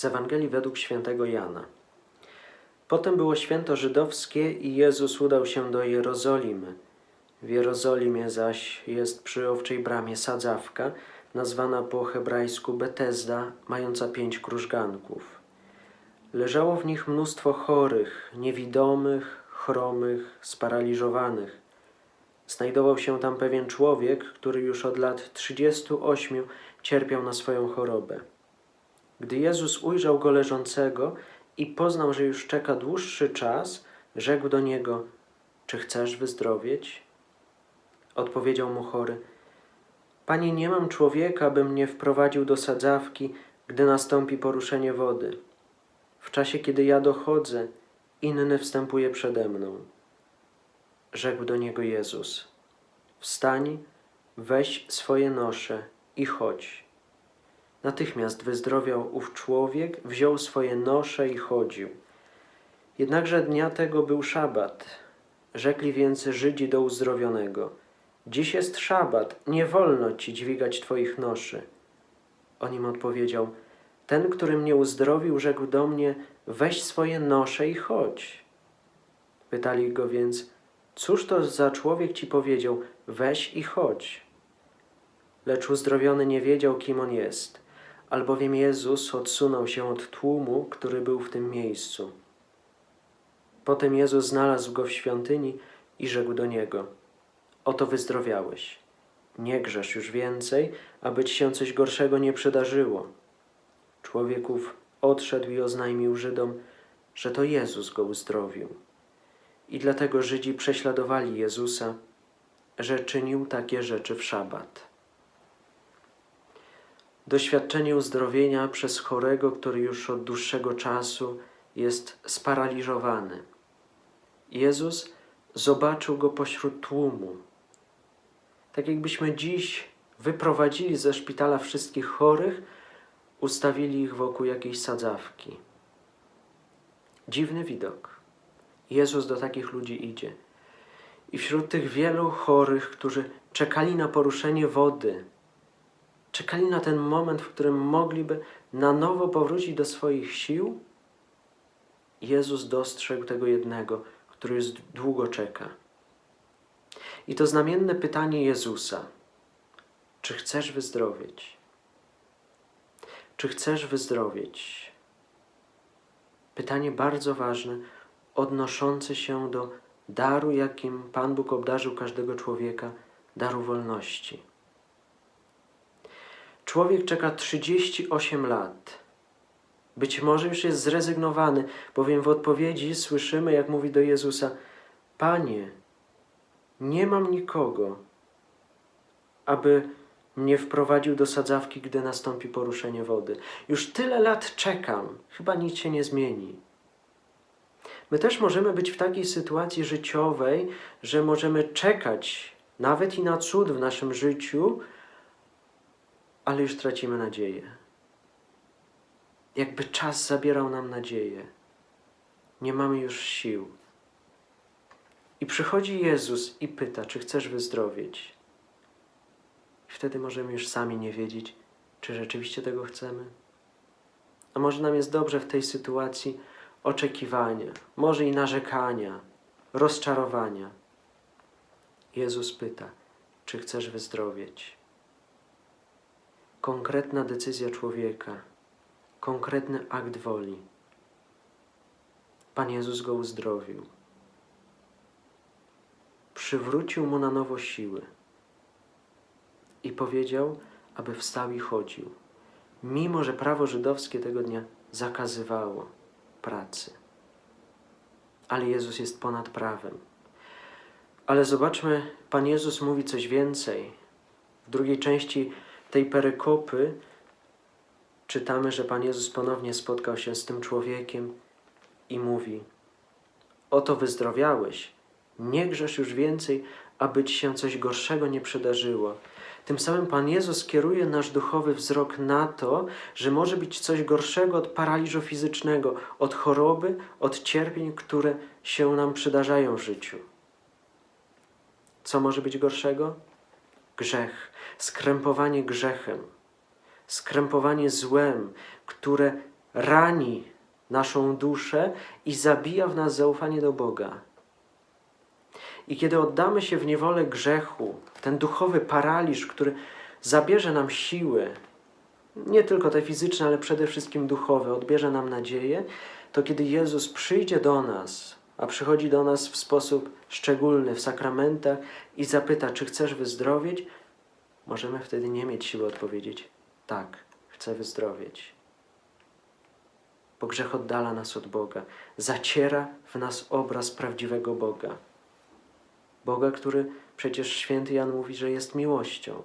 Z Ewangelii według świętego Jana. Potem było święto żydowskie i Jezus udał się do Jerozolimy. W Jerozolimie zaś jest przy owczej bramie sadzawka, nazwana po hebrajsku Betesda, mająca pięć krużganków. Leżało w nich mnóstwo chorych, niewidomych, chromych, sparaliżowanych. Znajdował się tam pewien człowiek, który już od lat 38 cierpiał na swoją chorobę. Gdy Jezus ujrzał go leżącego i poznał, że już czeka dłuższy czas, rzekł do niego: Czy chcesz wyzdrowieć? Odpowiedział mu chory: Panie, nie mam człowieka, by mnie wprowadził do sadzawki, gdy nastąpi poruszenie wody. W czasie, kiedy ja dochodzę, inny wstępuje przede mną. Rzekł do niego Jezus: Wstań, weź swoje nosze i chodź. Natychmiast wyzdrowiał ów człowiek, wziął swoje nosze i chodził. Jednakże dnia tego był szabat. Rzekli więc Żydzi do uzdrowionego: Dziś jest szabat, nie wolno ci dźwigać twoich noszy. On im odpowiedział: Ten, który mnie uzdrowił, rzekł do mnie: Weź swoje nosze i chodź. Pytali go więc: Cóż to za człowiek ci powiedział: Weź i chodź? Lecz uzdrowiony nie wiedział, kim on jest, albowiem Jezus odsunął się od tłumu, który był w tym miejscu. Potem Jezus znalazł go w świątyni i rzekł do niego: Oto wyzdrowiałeś. Nie grzesz już więcej, aby ci się coś gorszego nie przydarzyło. Człowieków odszedł i oznajmił Żydom, że to Jezus go uzdrowił. I dlatego Żydzi prześladowali Jezusa, że czynił takie rzeczy w szabat. Doświadczenie uzdrowienia przez chorego, który już od dłuższego czasu jest sparaliżowany. Jezus zobaczył go pośród tłumu. Tak jakbyśmy dziś wyprowadzili ze szpitala wszystkich chorych, ustawili ich wokół jakiejś sadzawki. Dziwny widok. Jezus do takich ludzi idzie. I wśród tych wielu chorych, którzy czekali na poruszenie wody, czekali na ten moment, w którym mogliby na nowo powrócić do swoich sił, Jezus dostrzegł tego jednego, który już długo czeka. I to znamienne pytanie Jezusa: Czy chcesz wyzdrowieć? Czy chcesz wyzdrowieć? Pytanie bardzo ważne, odnoszące się do daru, jakim Pan Bóg obdarzył każdego człowieka daru wolności. Człowiek czeka 38 lat. Być może już jest zrezygnowany, bowiem w odpowiedzi słyszymy, jak mówi do Jezusa: Panie, nie mam nikogo, aby mnie wprowadził do sadzawki, gdy nastąpi poruszenie wody. Już tyle lat czekam, chyba nic się nie zmieni. My też możemy być w takiej sytuacji życiowej, że możemy czekać nawet i na cud w naszym życiu, ale już tracimy nadzieję. Jakby czas zabierał nam nadzieję. Nie mamy już sił. I przychodzi Jezus i pyta, czy chcesz wyzdrowieć. I wtedy możemy już sami nie wiedzieć, czy rzeczywiście tego chcemy. A może nam jest dobrze w tej sytuacji oczekiwania, może i narzekania, rozczarowania. Jezus pyta, czy chcesz wyzdrowieć. Konkretna decyzja człowieka, konkretny akt woli. Pan Jezus go uzdrowił. Przywrócił mu na nowo siły i powiedział, aby wstał i chodził, mimo że prawo żydowskie tego dnia zakazywało pracy. Ale Jezus jest ponad prawem. Ale zobaczmy, Pan Jezus mówi coś więcej. W drugiej części tej perykopy czytamy, że Pan Jezus ponownie spotkał się z tym człowiekiem i mówi: Oto wyzdrowiałeś, nie grzesz już więcej, aby ci się coś gorszego nie przydarzyło. Tym samym Pan Jezus kieruje nasz duchowy wzrok na to, że może być coś gorszego od paraliżu fizycznego, od choroby, od cierpień, które się nam przydarzają w życiu. Co może być gorszego? Grzech, skrępowanie grzechem, skrępowanie złem, które rani naszą duszę i zabija w nas zaufanie do Boga. I kiedy oddamy się w niewolę grzechu, ten duchowy paraliż, który zabierze nam siły, nie tylko te fizyczne, ale przede wszystkim duchowe, odbierze nam nadzieję, to kiedy Jezus przyjdzie do nas, a przychodzi do nas w sposób szczególny w sakramentach i zapyta, czy chcesz wyzdrowieć, możemy wtedy nie mieć siły odpowiedzieć: tak, chcę wyzdrowieć. Bo grzech oddala nas od Boga, zaciera w nas obraz prawdziwego Boga. Boga, który przecież święty Jan mówi, że jest miłością.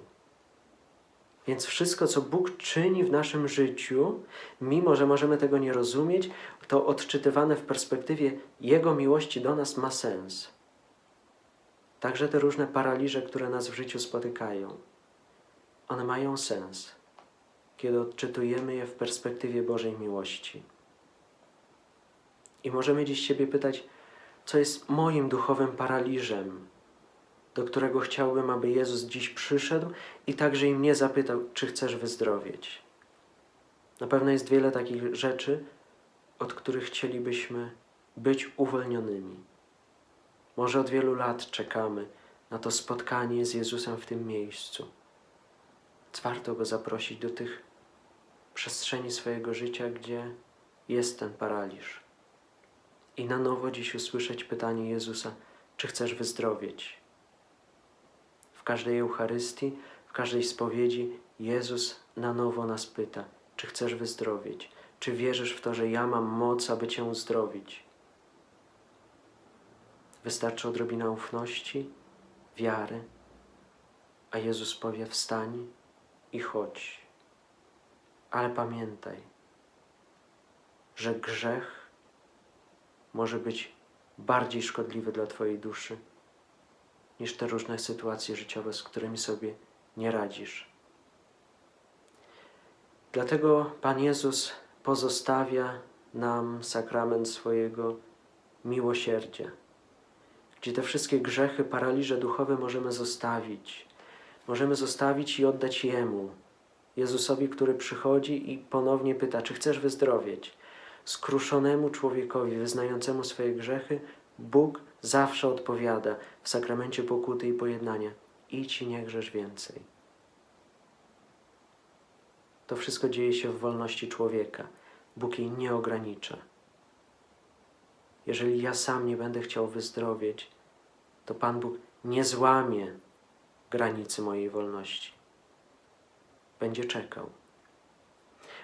Więc wszystko, co Bóg czyni w naszym życiu, mimo że możemy tego nie rozumieć, to odczytywane w perspektywie Jego miłości do nas ma sens. Także te różne paraliże, które nas w życiu spotykają, one mają sens, kiedy odczytujemy je w perspektywie Bożej miłości. I możemy dziś siebie pytać, co jest moim duchowym paraliżem, do którego chciałbym, aby Jezus dziś przyszedł i także i mnie zapytał, czy chcesz wyzdrowieć. Na pewno jest wiele takich rzeczy, od których chcielibyśmy być uwolnionymi. Może od wielu lat czekamy na to spotkanie z Jezusem w tym miejscu. Warto Go zaprosić do tych przestrzeni swojego życia, gdzie jest ten paraliż. I na nowo dziś usłyszeć pytanie Jezusa, czy chcesz wyzdrowieć? Każdej Eucharystii, w każdej spowiedzi Jezus na nowo nas pyta, czy chcesz wyzdrowieć? Czy wierzysz w to, że ja mam moc, aby Cię uzdrowić? Wystarczy odrobina ufności, wiary, a Jezus powie: Wstań i chodź. Ale pamiętaj, że grzech może być bardziej szkodliwy dla Twojej duszy niż te różne sytuacje życiowe, z którymi sobie nie radzisz. Dlatego Pan Jezus pozostawia nam sakrament swojego miłosierdzia, gdzie te wszystkie grzechy, paraliże duchowe możemy zostawić. Możemy zostawić i oddać Jemu, Jezusowi, który przychodzi i ponownie pyta, czy chcesz wyzdrowieć. Skruszonemu człowiekowi, wyznającemu swoje grzechy, Bóg zawsze odpowiada w sakramencie pokuty i pojednania: idź i nie grzesz więcej. To wszystko dzieje się w wolności człowieka. Bóg jej nie ogranicza. Jeżeli ja sam nie będę chciał wyzdrowieć, to Pan Bóg nie złamie granicy mojej wolności. Będzie czekał.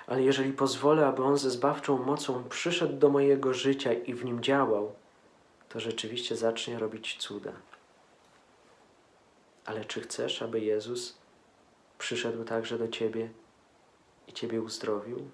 Ale jeżeli pozwolę, aby On ze zbawczą mocą przyszedł do mojego życia i w nim działał, to rzeczywiście zacznie robić cuda. Ale czy chcesz, aby Jezus przyszedł także do Ciebie i Ciebie uzdrowił?